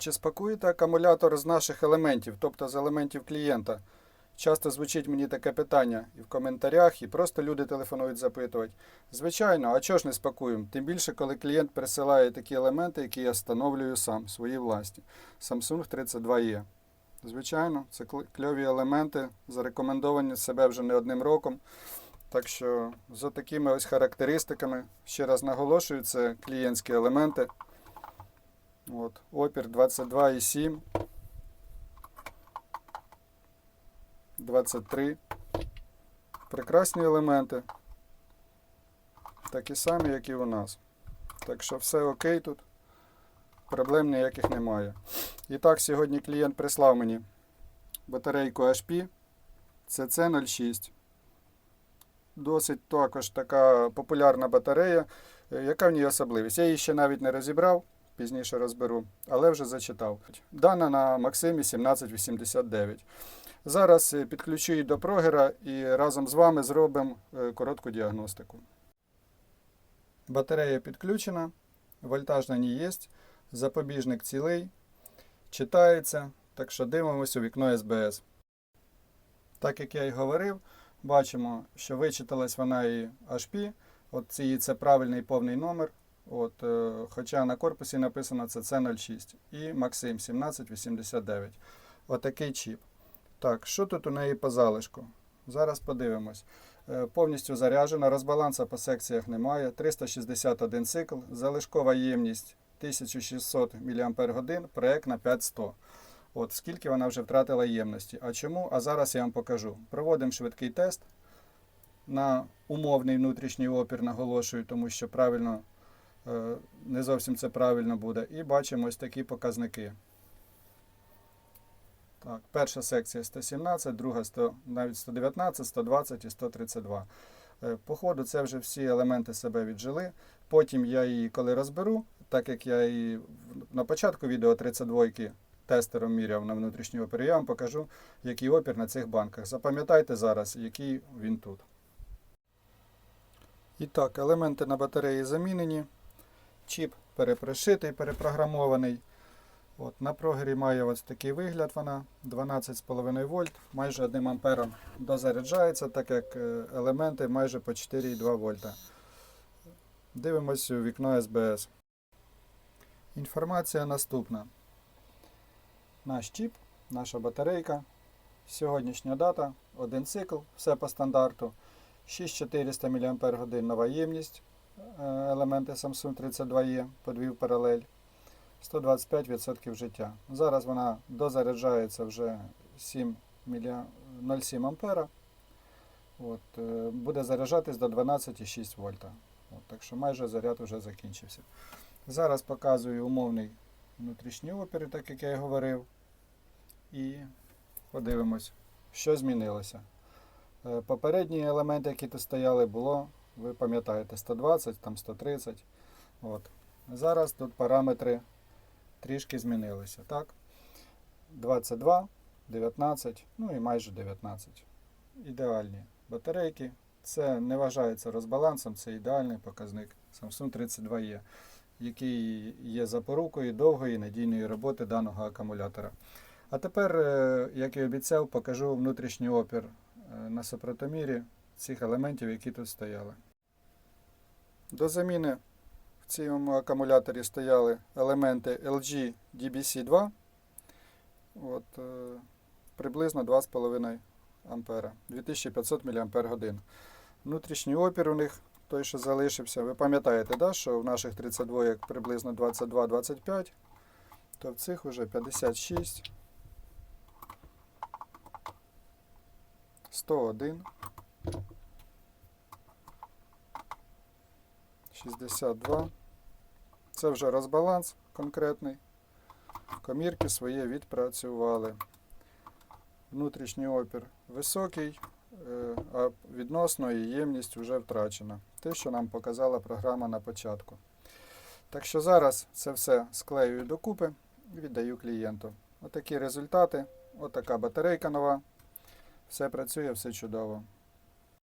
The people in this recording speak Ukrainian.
Чи спакуєте акумулятор з наших елементів, тобто з елементів клієнта? Часто звучить мені таке питання і в коментарях, і просто люди телефонують запитувати. Звичайно, а чого ж не спакуємо? Тим більше, коли клієнт присилає такі елементи, які я встановлюю сам, свої власні. Samsung 32E. Звичайно, це кльові елементи, зарекомендовані себе вже не одним роком. Так що за такими ось характеристиками, ще раз наголошую, це клієнтські елементи. От, опір 22,7. 23. Прекрасні елементи. Такі самі, як і у нас. Так що все окей тут. Проблем ніяких немає. І так, сьогодні клієнт прислав мені батарейку HP CC06. Досить також така популярна батарея. Е, Яка в ній особливість? Я її ще навіть не розібрав, пізніше розберу, але вже зачитав. Дана на Максимі 1789. Зараз е, підключу її до прогера і разом з вами зробимо е, коротку діагностику. Батарея підключена, вольтаж на ній є, запобіжник цілий, читається, так що дивимося у вікно СБС. Так як я і говорив, бачимо, що вичиталась вона і HP. От ці, це правильний повний номер. От, е, хоча на корпусі написано CC06 і Максим 1789. Отакий чіп. Так, що тут у неї по залишку? Зараз подивимось. Е, Повністю заряджена, розбаланса по секціях немає. 361 цикл, залишкова ємність 1600 мАч, проект на 5100. От скільки вона вже втратила ємності. А чому? А зараз я вам покажу. Проводимо швидкий тест на умовний внутрішній опір, наголошую, тому що правильно, не зовсім це правильно буде. І бачимо ось такі показники. Так, перша секція 117, друга 100, навіть 119, 120 і 132. Е, По ходу це вже всі елементи себе віджили. Потім я її, коли розберу, так як я її на початку відео 32 тестером міряв на внутрішній опір, я вам покажу, який опір на цих банках. Запам'ятайте зараз, який він тут. І так, елементи на батареї замінені. Чіп перепрошитий, перепрограмований. От, на прогері має ось такий вигляд вона 12,5 вольт, майже 1 ампером дозаряджається, так як е, елементи майже по 4,2 вольта. Дивимося у вікно СБС. Інформація наступна. Наш чіп, наша батарейка. Сьогоднішня дата, один цикл, все по стандарту. 6400 мАч нова ємність. Е, Елементи Samsung 32E подвів паралель. 125% життя. Зараз вона дозаряджається вже 7 0,7 ампера. От, е, буде заряджатись до 12,6 вольта. От, так що майже заряд вже закінчився. Зараз показую умовний внутрішній опір, так як я і говорив. І подивимось, що змінилося. Е, Попередні елементи, які тут стояли, було, ви пам'ятаєте, 120, там 130. От. Зараз тут параметри трішки змінилися. Так? 22, 19, ну і майже 19. Ідеальні батарейки. Це не вважається розбалансом, це ідеальний показник Samsung 32E, який є запорукою довгої надійної роботи даного акумулятора. А тепер, е, як і обіцяв, покажу внутрішній опір е, на сопротомірі цих елементів, які тут стояли. До заміни в цьому акумуляторі стояли елементи LG DBC2 от, е, приблизно 2,5 ампера, 2500 мАч. Внутрішній опір у них той, що залишився. Ви пам'ятаєте, да, що в наших 32 приблизно 22-25, то в цих вже 56, 101, 62. Це вже розбаланс конкретний. Комірки своє відпрацювали. Внутрішній опір високий, е, а відносно і ємність вже втрачена. Те, що нам показала програма на початку. Так що зараз це все склеюю докупи і віддаю клієнту. Отакі результати. Отака батарейка нова. Все працює, все чудово.